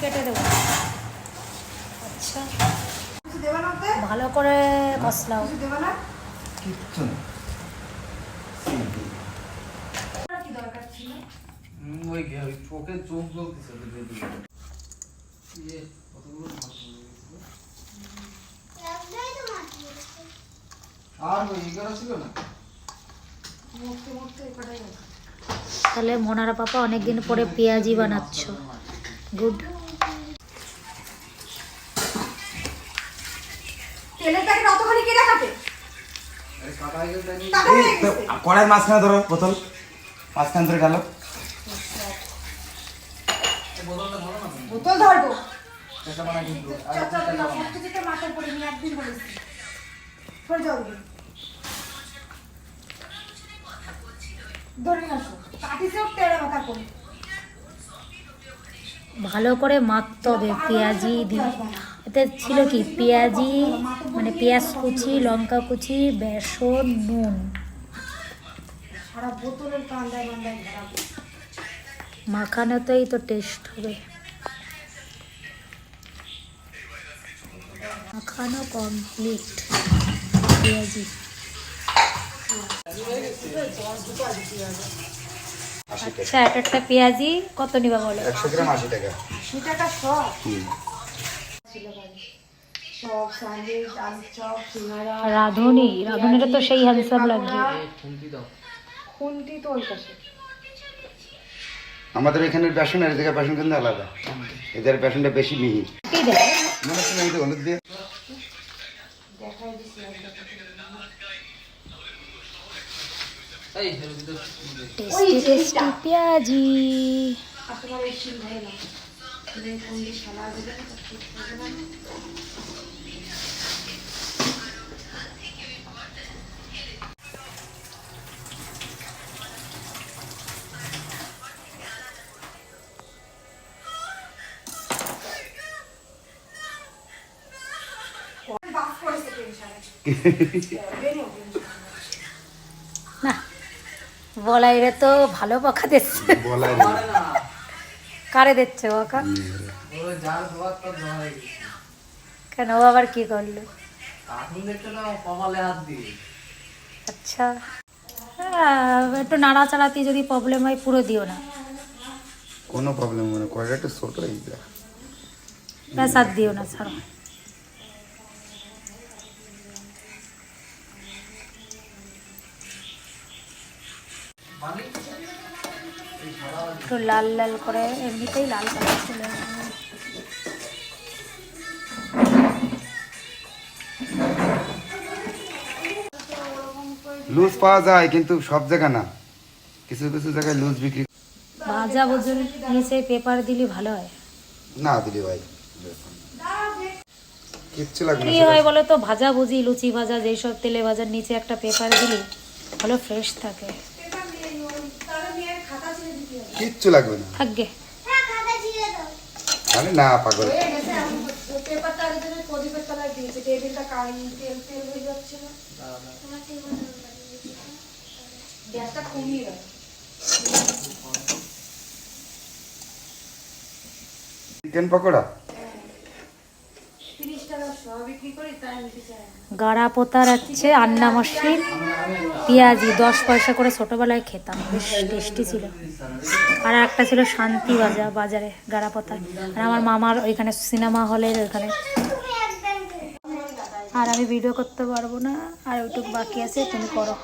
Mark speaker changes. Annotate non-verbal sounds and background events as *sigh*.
Speaker 1: কেটে দেবো আচ্ছা
Speaker 2: কিছু দেবে না ওতে?
Speaker 1: ভালো করে কষলাও?
Speaker 3: কিচ্ছু না
Speaker 4: ওই ওই চোখে চোখ। ইয়ে, কতগুলো মাছ আর ওই এগারো ছিল না
Speaker 2: মুখতে মুখতে এই কটাই আছে।
Speaker 1: তাহলে মোনারা পাপা অনেকদিন পরে পেঁয়াজি বানাচ্ছ গুড
Speaker 3: কড়াই মাঝখানে ধরো বোতল। মাঝখান ধরে
Speaker 4: বোতলটা ধরো
Speaker 2: বোতল ধরবো। মাথায় পড়ে নিয়ে একদিন বলেছি যাও আসো। হোক তেড়ে মাথা করে।
Speaker 1: ভালো করে মাখতে হবে পেঁয়াজি দিয়ে। এতে ছিল কি? পেঁয়াজি মানে পেঁয়াজ কুচি, লঙ্কা কুচি, বেসন, নুন। মাখানোতেই তো টেস্ট হবে। মাখানো কমপ্লিট পেঁয়াজি। আচ্ছা এক একটা পেঁয়াজি কত নিবা বলো?
Speaker 3: একশো গ্রাম আশি টাকা।
Speaker 2: আশি টাকা সব?
Speaker 1: রাঁধুনি? রাঁধুনিটা তো সেই হিসাব লাগবে
Speaker 4: খুন্তি
Speaker 2: তো ওই পাশে।
Speaker 3: আমাদের এখানে বেসন আর এদিকে বেসন কিন্তু আলাদা। এদের বেসনটা বেশি মিহি। মনে হচ্ছে না হলুদ দিয়ে
Speaker 2: দেখাই দিছি
Speaker 1: টেস্টি টেস্টি পেঁয়াজি *laughs*
Speaker 2: আর তোমার এই শিল হয়ে না এই খুন্তি সালা দেবে না, ঠিক হবে না। বাস করেছে টেনশনে। বেরিয়ে টেনশনে।
Speaker 1: না বলাইরে তো ভালো বকা দিচ্ছে।
Speaker 3: বলাই।
Speaker 1: কারে দিচ্ছে বকা। কেন ও আবার কি করল? আচ্ছা। হ্যাঁ, একটু নাড়াচাড়াতে যদি প্রবলেম হয় পুরো দিও না।
Speaker 3: কোনো প্রবলেম হবে না কয়টা একটু ছোট
Speaker 1: ব্যাস আর দিও না ছাড়ো। একটু লাল লাল করে এমনিতেই লাল কালার চলে
Speaker 3: লুজ পাওয়া যায় কিন্তু সব জায়গা না। কিছু কিছু জায়গায় লুজ বিক্রি
Speaker 1: ভাজা বুজুর নিচে পেপার দিলে ভালো হয়।
Speaker 3: না দিলি ভাই কিচ্ছু লাগবে
Speaker 1: কি হয় বলো তো ভাজা ভুজি লুচি ভাজা যেসব তেলে ভাজার নিচে একটা পেপার দিলে ভালো ফ্রেশ থাকে।
Speaker 3: কিচ্ছু লাগবে না।
Speaker 1: আগে।
Speaker 3: আরে না পাগল। চিকেন
Speaker 2: গেছে
Speaker 1: গাড়া পোতার হচ্ছে আন্না মশলির পেঁয়াজি, দশ পয়সা করে ছোটোবেলায় খেতাম, বেশ টেস্টি ছিল। আর একটা ছিল শান্তি বাজার বাজারে গাড়া পোতায় আর আমার মামার ওইখানে সিনেমা হলের ওইখানে। আর আমি ভিডিও করতে পারব না, আর ওইটুকু বাকি আছে, তুমি করো।